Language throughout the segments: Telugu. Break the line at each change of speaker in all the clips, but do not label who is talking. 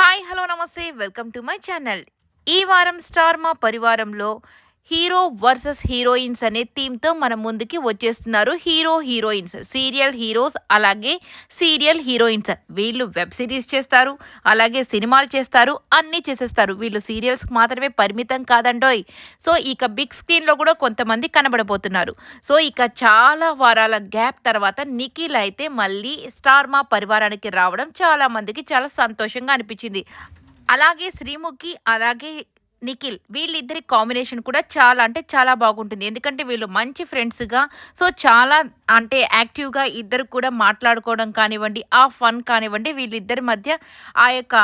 హాయ్ హలో నమస్తే. Welcome to my channel. ఈ వారం స్టార్ మా పరివారంలో హీరో వర్సెస్ హీరోయిన్స్ అనే థీమ్తో మన ముందుకి వచ్చేస్తున్నారు హీరో హీరోయిన్స్ సీరియల్ హీరోస్ అలాగే సీరియల్ హీరోయిన్స్. వీళ్ళు వెబ్ సిరీస్ చేస్తారు అలాగే సినిమాలు చేస్తారు అన్నీ చేసేస్తారు. వీళ్ళు సీరియల్స్కి మాత్రమే పరిమితం కాదండోయ్. సో ఇక బిగ్ స్క్రీన్లో కూడా కొంతమంది కనబడబోతున్నారు. సో ఇక చాలా వారాల గ్యాప్ తర్వాత నిఖిల్ అయితే మళ్ళీ స్టార్ మా పరివారానికి రావడం చాలామందికి చాలా సంతోషంగా అనిపించింది. అలాగే శ్రీముఖి అలాగే నిఖిల్ వీళ్ళిద్దరి కాంబినేషన్ కూడా చాలా అంటే చాలా బాగుంటుంది. ఎందుకంటే వీళ్ళు మంచి ఫ్రెండ్స్గా సో చాలా అంటే యాక్టివ్గా ఇద్దరు కూడా మాట్లాడుకోవడం కానివ్వండి ఆ ఫన్ కానివ్వండి వీళ్ళిద్దరి మధ్య ఆ యొక్క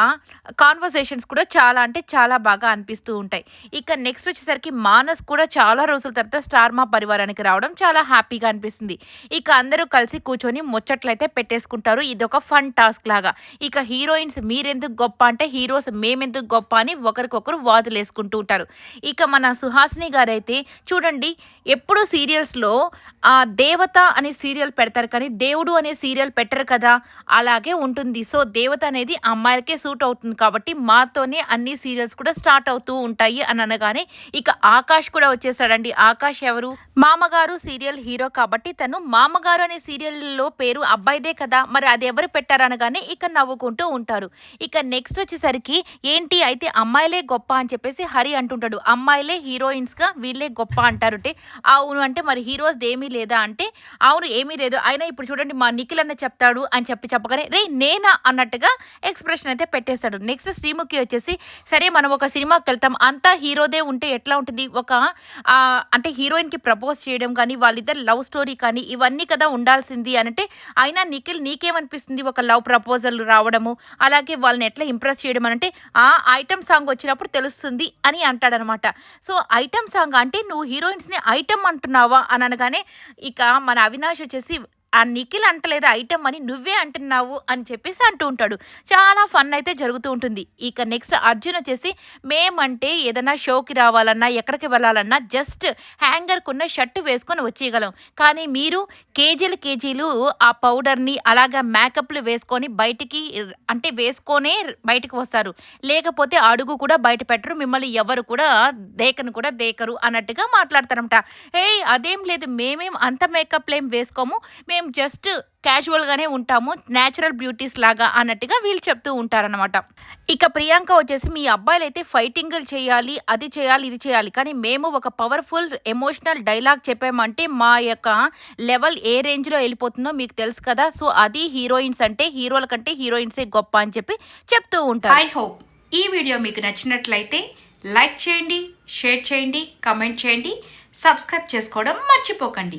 కాన్వర్సేషన్స్ కూడా చాలా అంటే చాలా బాగా అనిపిస్తూ ఉంటాయి. ఇక నెక్స్ట్ వచ్చేసరికి మానస్ కూడా చాలా రోజుల తర్వాత స్టార్ మా పరివారానికి రావడం చాలా హ్యాపీగా అనిపిస్తుంది. ఇక అందరూ కలిసి కూర్చొని ముచ్చట్లయితే పెట్టేసుకుంటారు. ఇది ఒక ఫన్ టాస్క్ లాగా. ఇక హీరోయిన్స్ మీరెందుకు గొప్ప అంటే హీరోస్ మేమెందుకు గొప్ప అని ఒకరికొకరు వాదులేదు చేసుకుంటూ ఉంటారు. ఇక మన సుహాసిని గారు అయితే చూడండి ఎప్పుడు సీరియల్స్లో ఆ దేవత అనే సీరియల్ పెడతారు కానీ దేవుడు అనే సీరియల్ పెట్టరు కదా అలాగే ఉంటుంది. సో దేవత అనేది అమ్మాయిలకే సూట్ అవుతుంది కాబట్టి మాతోనే అన్ని సీరియల్స్ కూడా స్టార్ట్ అవుతూ ఉంటాయి అని అనగానే ఇక ఆకాష్ కూడా వచ్చేసాడండి. ఆకాష్ ఎవరు? మామగారు సీరియల్ హీరో కాబట్టి తను మామగారు అనే సీరియల్లో పేరు అబ్బాయిదే కదా మరి అది ఎవరు పెట్టారనగానే ఇక నవ్వుకుంటూ ఉంటారు. ఇక నెక్స్ట్ వచ్చేసరికి ఏంటి? అయితే అమ్మాయిలే గొప్ప అని చెప్పేసి హరి అంటుంటాడు అమ్మాయిలే హీరోయిన్స్గా వీళ్ళే గొప్ప అంటారుటే అవును అంటే మరి హీరోస్ ఏమీ లేదా అంటే అవును ఏమీ లేదు. అయినా ఇప్పుడు చూడండి మా నిఖిల్ అన్న చెప్తాడు అని చెప్పి చెప్పగానే రే నేనా? అన్నట్టుగా ఎక్స్ప్రెషన్ అయితే పెట్టేస్తాడు. నెక్స్ట్ శ్రీముఖి వచ్చేసి సరే మనం ఒక సినిమాకి వెళ్తాం. అంతా హీరోదే ఉంటే ఎట్లా ఉంటుంది? ఒక అంటే అంటే హీరోయిన్కి ప్రపోజ్ చేయడం కానీ వాళ్ళిద్దరు లవ్ స్టోరీ కానీ ఇవన్నీ కదా ఉండాల్సింది అని అంటే అయినా నిఖిల్ నీకేమనిపిస్తుంది ఒక లవ్ ప్రపోజల్ రావడము? అలాగే వాళ్ళని ఎట్లా ఇంప్రెస్ చేయడం? అంటే ఆ ఐటమ్ సాంగ్ వచ్చినప్పుడు తెలుస్తుంది. అని అంటాడనమాట. సో ఐటమ్ సాంగ్ అంటే నువ్వు హీరోయిన్స్ని ఐటమ్ అంటున్నావా? అని అనగానే ఇక మన అవినాష్ వచ్చేసి ఆ నిఖిల్ అంటలేదు ఐటమ్ అని నువ్వే అంటున్నావు అని చెప్పేసి అంటూ ఉంటాడు. చాలా ఫన్ అయితే జరుగుతూ ఉంటుంది. ఇక నెక్స్ట్ అర్జున్ వచ్చేసి మేమంటే ఏదైనా షోకి రావాలన్నా ఎక్కడికి వెళ్ళాలన్నా జస్ట్ హ్యాంగర్కున్న షర్ట్ వేసుకొని వచ్చేయగలం. కానీ మీరు కేజీలు కేజీలు ఆ పౌడర్ని అలాగా మేకప్లు వేసుకొని బయటికి అంటే వేసుకొనే బయటకు వస్తారు. లేకపోతే అడుగు కూడా బయట పెట్టరు. మిమ్మల్ని ఎవరు కూడా దేకను కూడా దేకరు అన్నట్టుగా మాట్లాడతారంట ఏయ్ అదేం లేదు. మేమేం అంత మేకప్లు ఏం వేసుకోము. మేము జస్ట్ క్యాజువల్గానే ఉంటాము న్యాచురల్ బ్యూటీస్ లాగా అన్నట్టుగా వీళ్ళు చెప్తూ ఉంటారనమాట ఇక ప్రియాంక వచ్చేసి మీ అబ్బాయిలు అయితే ఫైటింగ్లు చేయాలి అది చేయాలి ఇది చేయాలి. కానీ మేము ఒక పవర్ఫుల్ ఎమోషనల్ డైలాగ్ చెప్పామంటే మా యొక్క లెవెల్ ఏ రేంజ్లో వెళ్ళిపోతుందో మీకు తెలుసు కదా. సో అది హీరోయిన్స్ అంటే హీరోల కంటే హీరోయిన్సే గొప్ప అని చెప్పి చెప్తూ ఉంటారు.
ఐ హోప్ ఈ వీడియో మీకు నచ్చినట్లయితే లైక్ చేయండి షేర్ చేయండి కమెంట్ చేయండి సబ్స్క్రైబ్ చేసుకోవడం మర్చిపోకండి.